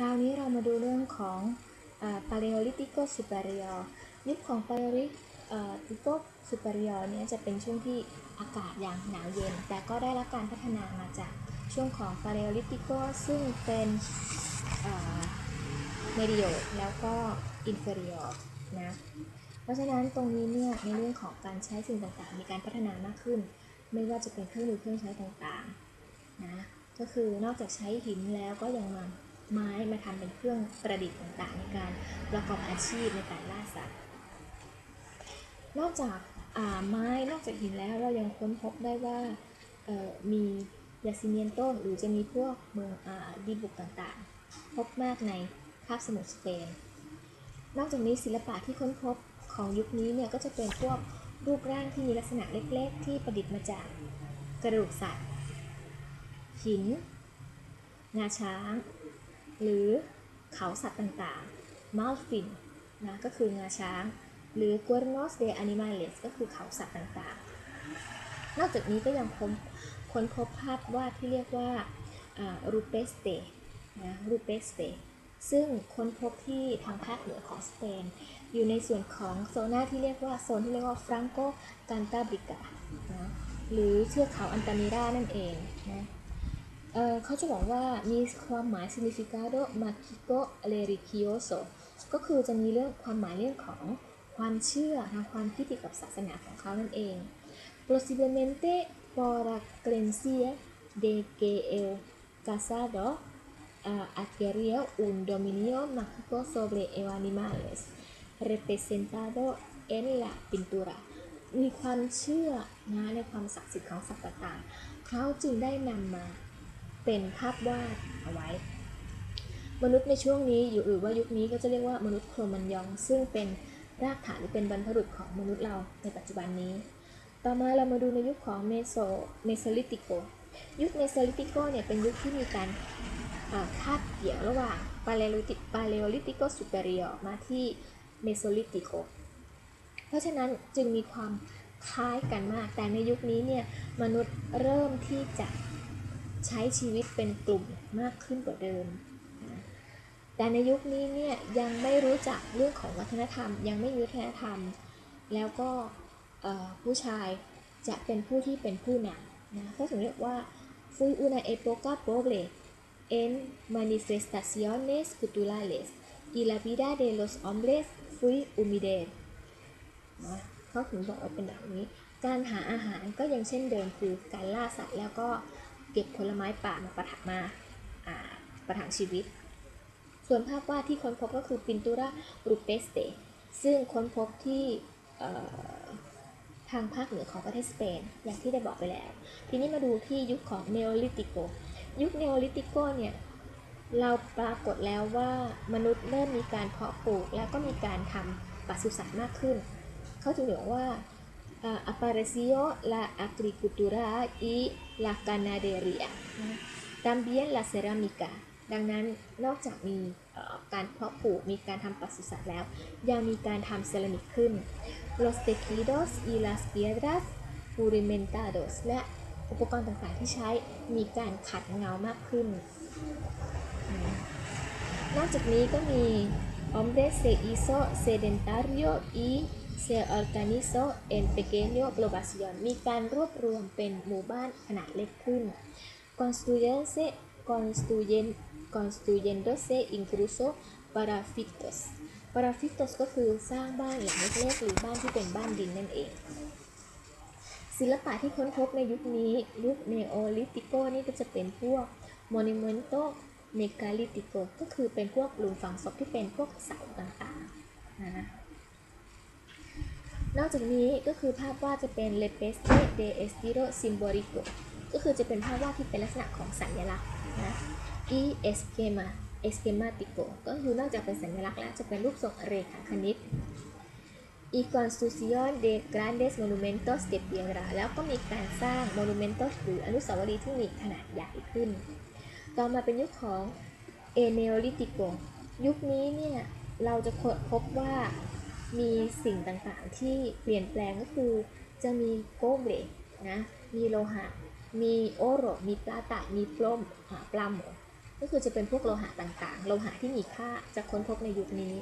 คราวนี้เรามาดูเรื่องของปาเลโอลิติโกซูเปเรียยุคของปาเลโอลิติโกซูเปเรียเนี่ยจะเป็นช่วงที่อากาศอย่างหนาวเย็น แต่ก็ได้รับการพัฒนามาจากช่วงของปาเลโอลิติโกซึ่งเป็นเมดิโอแล้วก็อินเฟอริโอนะเพราะฉะนั้นตรงนี้เนี่ยในเรื่องของการใช้สิ่งต่างๆ มีการพัฒนามากขึ้น ไม่ว่าจะเป็นเครื่องมือเครื่องใช้ต่างๆนะก็คือนอกจากใช้หินแล้วก็ยังมา ไม้มาทำเป็นเครื่องประดิษฐ์ต่างๆ ในการประกอบอาชีพในการล่าสัตว์ นอกจากไม้นอกจากหินแล้วเรายังค้นพบได้ว่ามียาซิเมียนโตหรือจะมีพวกเมืองอดีบุกต่างๆ พบมากในคาบสมุทรสเปน นอกจากนี้ศิลปะที่ค้นพบของยุคนี้เนี่ยก็จะเป็นพวกรูปร่างที่มีลักษณะเล็กๆ ที่ประดิษฐ์มาจากกระดูกสัตว์ หิน งาช้าง หรือเขาสัตว์ต่างๆ malfin นะก็คืองาช้าง หรือ cuernos de animales ก็คือเขาสัตว์ต่างๆ นอกจากนี้ก็ยังค้นค้นพบภาพวาดที่เรียกว่า rupestre นะ rupestre ซึ่งค้นพบที่ทางภาคเหนือของสเปน อยู่ในส่วนของโซนาที่เรียกว่าโซนที่เรียกว่าฟรังโกกันตาบริกานะหรือเทือกเขาอันตามิรานั่นเองนะ เขาจะบอกว่ามีความหมาย significado magico religioso ก็คือจะมีเรื่องความหมายเรื่องของความเชื่อทางความคิดเกี่ยวกับศาสนาของเขานั่นเอง posiblemente por la creencia de que el casado uh, adquirió un dominio mágico sobre el animales representado en la pintura มีความเชื่อนะในความศักดิ์สิทธิ์ของสัตว์ต่างๆ เขาจึงได้นำมา เป็นภาพวาดเอาไว้ มนุษย์ในช่วงนี้อยู่หรือว่ายุคนี้ก็จะเรียกว่ามนุษย์โครมันยอง ซึ่งเป็นรากฐานหรือเป็นบรรพบุรุษของมนุษย์เราในปัจจุบันนี้ ต่อมาเรามาดูในยุคของเมโซเมโซลิติโก ยุคเมโซลิติโกเนี่ยเป็นยุคที่มีการคาบเกี่ยวระหว่างปาเลโอลิติปาเลโอลิติโกสุเปเรียมาที่เมโซลิติโก เพราะฉะนั้นจึงมีความคล้ายกันมาก แต่ในยุคนี้เนี่ยมนุษย์เริ่มที่จะ ใช้ชีวิตเป็นกลุ่มมากขึ้นกว่าเดิม แต่ในยุคนี้เนี่ยยังไม่รู้จักเรื่องของวัฒนธรรม ยังไม่มีวัฒนธรรม แล้วก็ผู้ชายจะเป็นผู้ที่เป็นผู้นำนะก็ถึงเรียกว่า fue una época pobre en manifestaciones culturales y la vida de los hombres fue humilde นะเขาถึงบอกว่าเป็นแบบนี้ การหาอาหารก็ยังเช่นเดิมคือการล่าสัตว์แล้วก็ เก็บผลไม้ป่ามาประทับมาประทังชีวิต ส่วนภาพวาดที่ค้นพบก็คือปินตูรารูเปสเตซึ่งค้นพบที่ทางภาคเหนือของประเทศสเปน อย่างที่ได้บอกไปแล้ว ทีนี้มาดูที่ยุคของเนโอลิติโก ยุคเนโอลิติโกเนี่ย เราปรากฏแล้วว่ามนุษย์เริ่มมีการเพาะปลูก แล้วก็มีการทำปศุสัตว์มากขึ้น เขาจึงบอกว่า uh, apareció la agricultura y la ganadería también la cerámica ดังนั้นนอกจากมีการเพาะปลูกมีการทำปศุสัตว์แล้ว ยังมีการทำเซรามิกขึ้น los tejidos y las piedras purimentados และอุปกรณ์ต่างๆที่ใช้มีการขัดเงามากขึ้น นอกจากนี้ก็มี hombre se hizo sedentario y se organizó en pequeño población มีการรวบรวมเป็นหมู่บ้านขนาดเล็กขึ้น construyéndose construyen construyéndose incluso parafitos parafitos ก็คือสร้างบ้านหลังเล็กๆหรือบ้านที่เป็นบ้านดินนั่นเอง ศิลปะที่ค้นพบในยุคนี้ ยุคเนโอลิติโกนี่ก็จะเป็นพวก monumento megalitico ก็คือเป็นพวกหลุมฝังศพที่เป็นพวกเสาต่างๆนะ นอกจากนี้ก็คือภาพวาดจะเป็น l e p e s t e de estilo simbólico ก็คือจะเป็นภาพวาดที่เป็นลักษณะของสัญลักษณ์นะ e esquema esquemático ก็คือนอกจากเป็นสัญลักษณ์แล้วจะเป็นรูปทรงเรขาคณิต y construcción de grandes monumentos de piedra แล้วก็มีการสร้าง monumentos หรืออนุสาวรีย์ที่มีขนาดใหญ่ขึ้น ต่อมาเป็นยุคของ e neolitico ยุคนี้เนี่ยเราจะพบว่า มีสิ่งต่างๆ ที่เปลี่ยนแปลงก็คือ จะมีโกเบนะ มีโลหะ มีโอโร มีปลาตะมีปล้มหาปลาหมูก็คือจะเป็นพวกโลหะต่างๆ โลหะที่มีค่าจะค้นพบในยุคนี้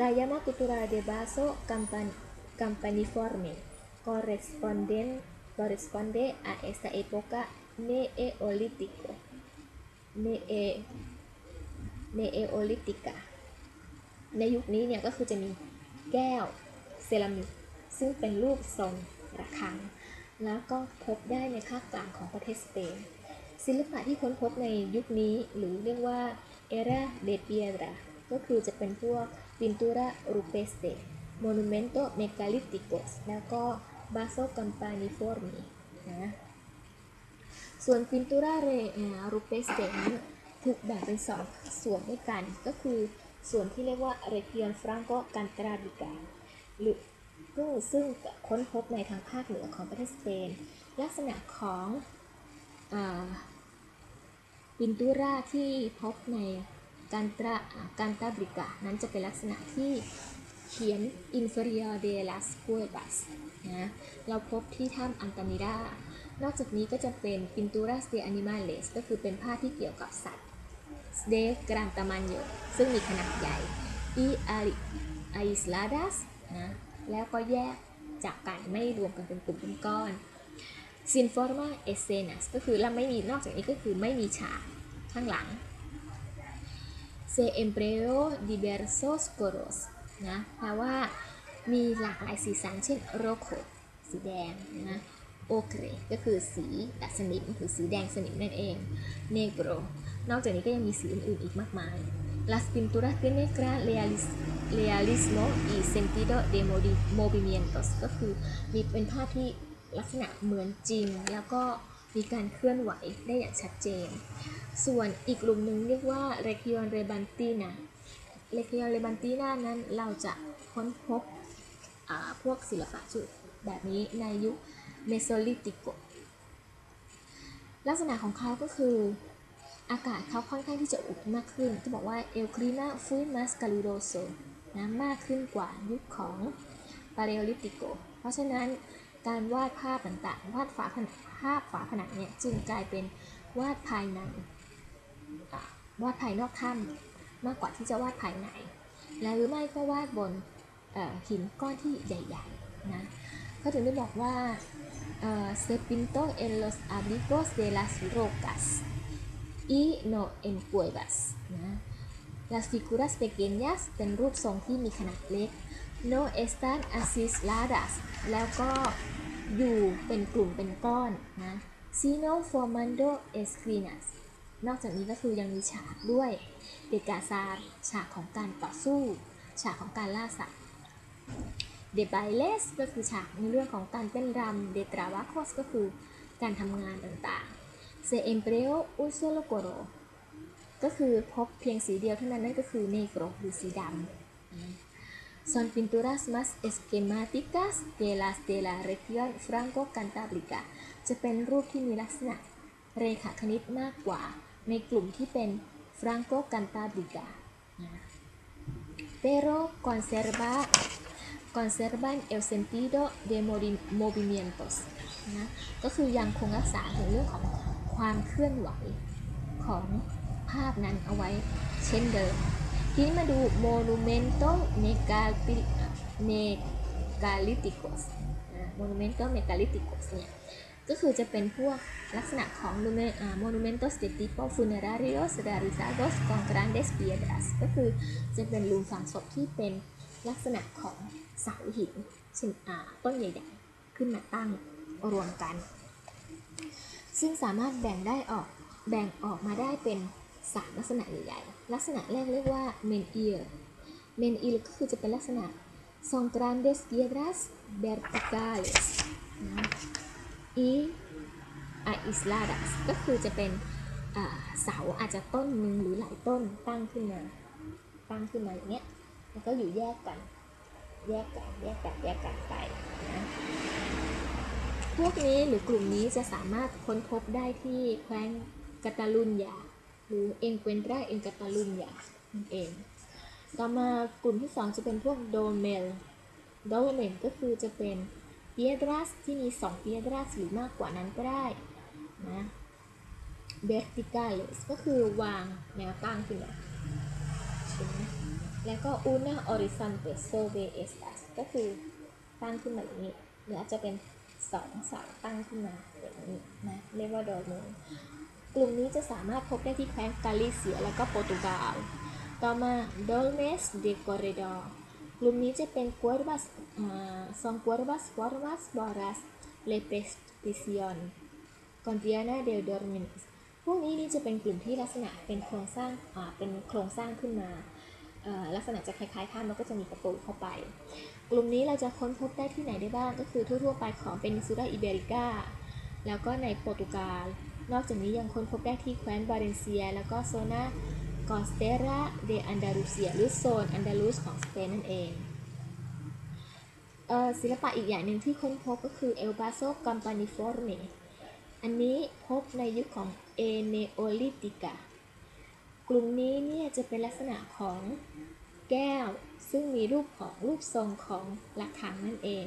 La llama cultura de vaso campan- campaniforme corresponden corresponde a esta época neolítico ne- neolítica ในยุคนี้เนี่ยก็คือจะมี แก้วเซรามิกซึ่งเป็นรูปทรงระฆัง แล้วก็พบได้ในภาคกลางของประเทศสเปน ศิลปะที่ค้นพบในยุคนี้หรือเรียกว่า era de piedra ก็คือจะเป็นพวก pintura rupestre monumento megalíticos แล้วก็ vaso campaniforme นะส่วน pintura re- อ่า rupestre นั้นถูกแบ่งเป็นสองส่วนด้วยกันก็คือ ส่วนที่เรียกว่า region franco cantabrica หรือซึ่งซึ่งค้นพบในทางภาคเหนือของประเทศสเปน ลักษณะของปินตูราที่พบในการตราการตาบริกานั้นจะเป็นลักษณะที่เขียน inferior de las cuevas นะเราพบที่ถ้ำอันตามิดานอกจากนี้ก็จะเป็น pinturas de animales ก็คือเป็นภาที่เกี่ยวกับสัตว์ de gran tamaño ซึ่งมีขนาดใหญ่ y ali- aisladas นะแล้วก็แยกจากกันไม่รวมกันเป็นกลุ่มเป็นก้อน sin forma escenas ก็คือเราไม่มีนอกจากนี้ก็คือไม่มีฉากข้างหลัง se empleó diversos colores นะแปลว่ามีหลากหลายสีสัน เช่น rojo สีแดงนะ ocre ก็คือสีแบบสนิมหรือสีแดงสนิมนั่นเอง negro น นอกจากนี้ก็ยังมีสีอื่นๆอีกมากมาย las pinturas tienen gran realismo y sentido de movimientos ก็คือมีเป็นภาพที่ลักษณะเหมือนจริง แล้วก็มีการเคลื่อนไหวได้อย่างชัดเจน ส่วนอีกกลุ่มหนึ่งเรียกว่า region rebantina region rebantina นั้นเราจะค้นพบพวกศิลปะจุดแบบนี้ในยุคเมโซลิติโกลักษณะของเขาก็คือ อากาศเขาค่อนข้างที่จะอุ่นมากขึ้นที่บอกว่า el clima fue más caluroso นะมากขึ้นกว่ายุคของ paleolitico เพราะฉะนั้นการวาดภาพต่างๆ วาดฝาผนังภาพฝาผนังเนี่ยจึงกลายเป็นวาดภายในอะวาดภายนอกถ้ำมากกว่าที่จะวาดภายใน และหรือไม่ก็วาดบนหินก้อนที่ใหญ่ๆนะเขาถึงได้บอกว่าเอ่อ se pintó en los abrigos de las rocas y no en cuevas นะ las figuras pequeñas เป็นรูปทรงที่มีขนาดเล็ก no están aisladas แล้วก็อยู่เป็นกลุ่มเป็นก้อนนะ sino formando esquinas นอกจากนี้ก็คือยังมีฉากด้วยเดกาซาร์ฉากของการต่อสู้ ฉากของการล่าสัตว์ de bailes ก็คือฉากในเรื่องของการเต้นรำ de trabajos ก็คือการทำงานต่างๆ se empleó un solo color ก็คือพบเพียงสีเดียวเท่านั้นนั่นก็คือ negro หรือสีดำ son pinturas más esquemáticas que las de la región franco-cantábrica จะเป็นรูปที่มีลักษณะเรขาคณิตมากกว่าในกลุ่มที่เป็น franco-cantábrica นะ pero conserva conservan el sentido de movi- movimientos นะก็คือยังคงรักษาถึงเรื่องของ ความเคลื่อนไหวของภาพนั้นเอาไว้เช่นเดิม ทีนี้มาดู monumento megali- megaliticos นะ monumento megaliticos เนี่ยก็คือจะเป็นพวกลักษณะของ monumentos de tipo funerarios realizados con grandes piedras ก็คือจะเป็นลุมฝังศพที่เป็นลักษณะของเสาหินต้นใหญ่ๆ ขึ้นมาตั้งรวมกัน ซึ่งสามารถแบ่งได้ออกแบ่งออกมาได้เป็นสามลักษณะใหญ่ๆ ลักษณะแรกเรียกว่า main ear main ear ก็คือจะเป็นลักษณะ son grandes piedras verticales นะ y aisladas ก็คือจะเป็นเสาอาจจะต้นหนึ่งหรือหลายต้นตั้งขึ้นมา ตั้งขึ้นมาอย่างเงี้ยแล้วก็อยู่แยกกัน แยกกัน แยกกัน แยกกันไปนะ พวกนี้หรือกลุ่มนี้จะสามารถค้นพบได้ที่แคว้นกาตาลุญญาหรือเอ็นเกวนตราเอ็นกาตาลุญญานั่นเอง ต่อมากลุ่มที่สองจะเป็นพวกโดเมลโดเมลก็คือจะเป็นเปียดรัสที่มี2เปียดรัสหรือมากกว่านั้นก็ได้นะ verticales ก็คือวางแนวตั้งขึ้นมาแล้วก็ una horizonte sobre estas ก็คือตั้งขึ้นมาอย่างนี้หรืออาจจะเป็น สองสาตั้งขึ้นมาอย่างนี้นะเรียกว่าดอร์มูนกลุ่มนี้จะสามารถพบได้ที่แคว้นกาลิเซียแล้วก็โปรตุเกาลต่อมา dolmes de corredor กลุ่มนี้จะเป็น cuervas อ่า son cuervas formas boras repetición contiana del dorminis พวกนี้นี่จะเป็นกลุ่มที่ลักษณะเป็นโครงสร้างเป็นโครงสร้างขึ้นมา ลักษณะจะคล้ายๆถ้ำแล้วก็จะมีประตูเข้าไป กลุ่มนี้เราจะค้นพบได้ที่ไหนได้บ้างก็คือทั่วๆไปของเปนินซูล่าอิเบริกาแล้วก็ในโปรตุเกาลนอกจากนี้ยังค้นพบได้ที่แคว้นบาเลนเซีย แล้วก็โซนากอสเตราเดอันดาลูเซียหรือโซนอันดาลูสของสเปนนั่นเองเอ่อศิลปะอีกอย่างหนึ่งที่ค้นพบก็คือเอลบาโซกัมปานิฟอร์เมอันนี้พบในยุคของเอเนโอลิติกา กลุ่มนี้เนี่ยจะเป็นลักษณะของแก้ว ซึ่งมีรูปของรูปทรงของระฆังนั่นเอง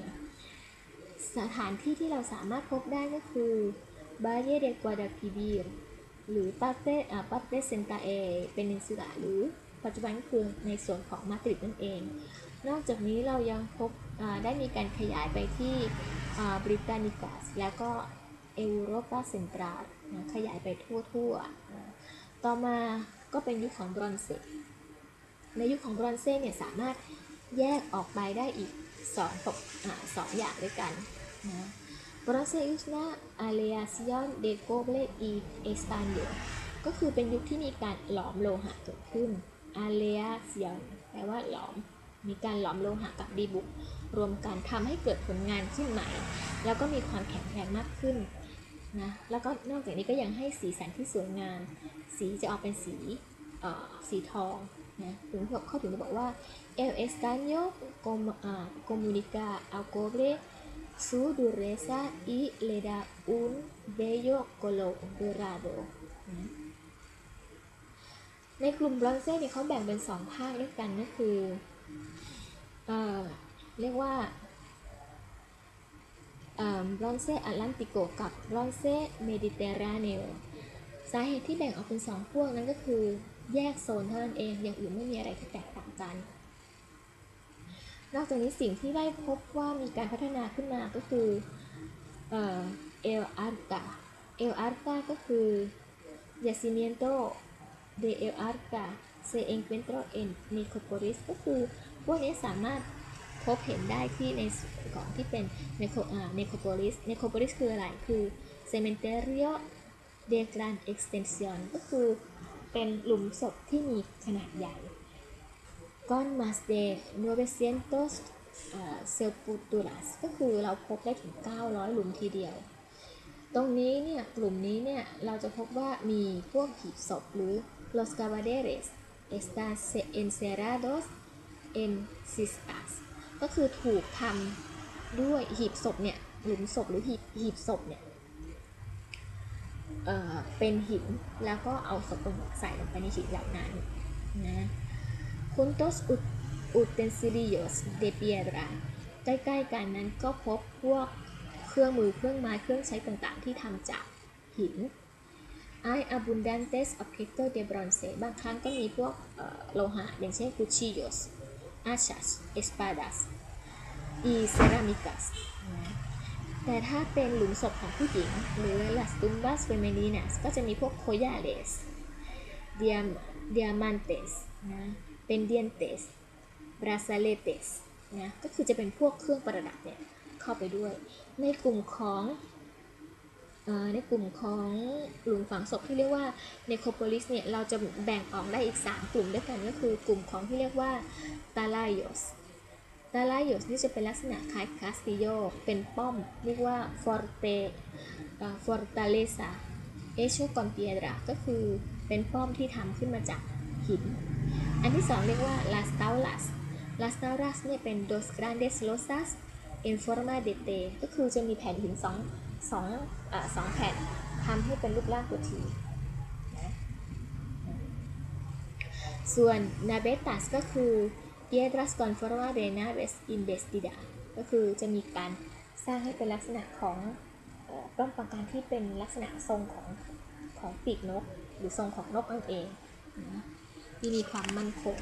สถานที่ที่เราสามารถพบได้ก็คือบาเยเดกวาดาพิบีรหรือปาเตอ่าปาเตเซนตาเอเป็นนินสุดาหรือปัจจุบันก็คือในส่วนของมาดริดนั่นเอง นอกจากนี้เรายังพบได้มีการขยายไปที่บริตานิกัสแล้วก็เอโรปาเซนตราขยายไปทั่วๆ ต่อมา ก็เป็นยุคของบรอนเซ ในยุคของบรอนเซเนี่ยสามารถแยกออกไปได้อีกสองตกอสองอย่างด้วยกันนะบรอนเซอุสนาอาเลอาซิออนเดโกเบลอีเอสตานโยก็คือเป็นยุคที่มีการหลอมโลหะเกิดขึ้นอาเลอาซิออนแปลว่าหลอม มีการหลอมโลหะกับดีบุกรวมกันทำให้เกิดผลงานขึ้นใหม่ แล้วก็มีความแข็งแรงมากขึ้น นะแล้วก็นอกจากนี้ก็ยังให้สีสันที่สวยงาม สีจะออกเป็นสีสีทองนะถึงเขาถึงบอกว่า el estaño comunica al cobre su dureza y le da un bello color dorado นะในกลุ่มบรอนเซ่เนี่ยเขาแบ่งเป็นสองภาคด้วยกันก็คือเออเรียกว่า บรอนเซ่แอตแลนติโกกับบรอนเซ่เมดิเตอร์เรเนลสาเหตุที่แบ่งออกเป็นสองพวกนั้นก็คือแยกโซนเท่านั้นเอง อย่างอื่นไม่มีอะไรที่แตกต่างกัน นอกจากนี้สิ่งที่ได้พบว่ามีการพัฒนาขึ้นมาก็คือเอเอลอาร์กาเอลอาร์กาก็คือ yacimiento de el arca se encuentra en Necropolis ก็คือพวกนี้สามารถ พบเห็นได้ที่ในส่วนของที่เป็น Necro อ่า Necropolis Necropolis คืออะไร คือ Cementerio de Gran Extensión ก็คือเป็นหลุมศพที่มีขนาดใหญ่ con más de 900อ่า sepulturas ก็คือเราพบได้ถึง 900 หลุมทีเดียว ตรงนี้เนี่ยกลุ่มนี้เนี่ย เราจะพบว่ามีพวกหีบศพหรือ los cadáveres están encerrados en cistas ก็คือถูกทำด้วยหีบศพเนี่ยหลุมศพหรือหีบหีบศพเนี่ยเอ่อเป็นหินแล้วก็เอาศพลงใส่ลงไปในหินเหล่านั้นนะ juntos utensilios de piedra ใกล้ๆกันนั้นก็พบพวกเครื่องมือเครื่องไม้เครื่องใช้ต่างๆ ที่ทำจากหิน hay abundantes objetos de bronce บางครั้งก็มีพวกโลหะอย่างเช่น cuchillos hachas espadas y cerámicas แต่ถ้าเป็นหลุมศพของผู้หญิง หรือ las tumbas femeninas ก็จะมีพวก collares diam diamantes นะ pendientes brazaletes นะ ก็คือจะเป็นพวกเครื่องประดับเนี่ยเข้าไปด้วย ในกลุ่มของ ในกลุ่มของหลุมฝังศพที่เรียกว่า necropolis เนี่ยเราจะแบ่งออกได้อีก 3 กลุ่มด้วยกันก็คือกลุ่มของที่เรียกว่า talayos talayos นี่จะเป็นลักษณะคล้ายคาสติโยเป็นป้อม เรียกว่า forte เอ่อ fortaleza hecho con piedra ก็คือเป็นป้อมที่ทำขึ้นมาจากหิน อันที่สองเรียกว่า las taulas las taulas เนี่ยเป็นโดสกรานเดสโลซัส dos grandes losas en forma de T ก็คือจะมีแผ่นหินสองสองอสองแผ่นทำให้เป็นรูปร่างตัวทีนะส่วน navetas ก็คือ piedras con forma de naves investida ก็คือจะมีการสร้างให้เป็นลักษณะของอป้อมปราการที่เป็นลักษณะทรงของของปีกนก หรือทรงของนกนั่นเองนะที่มีความมั่นคง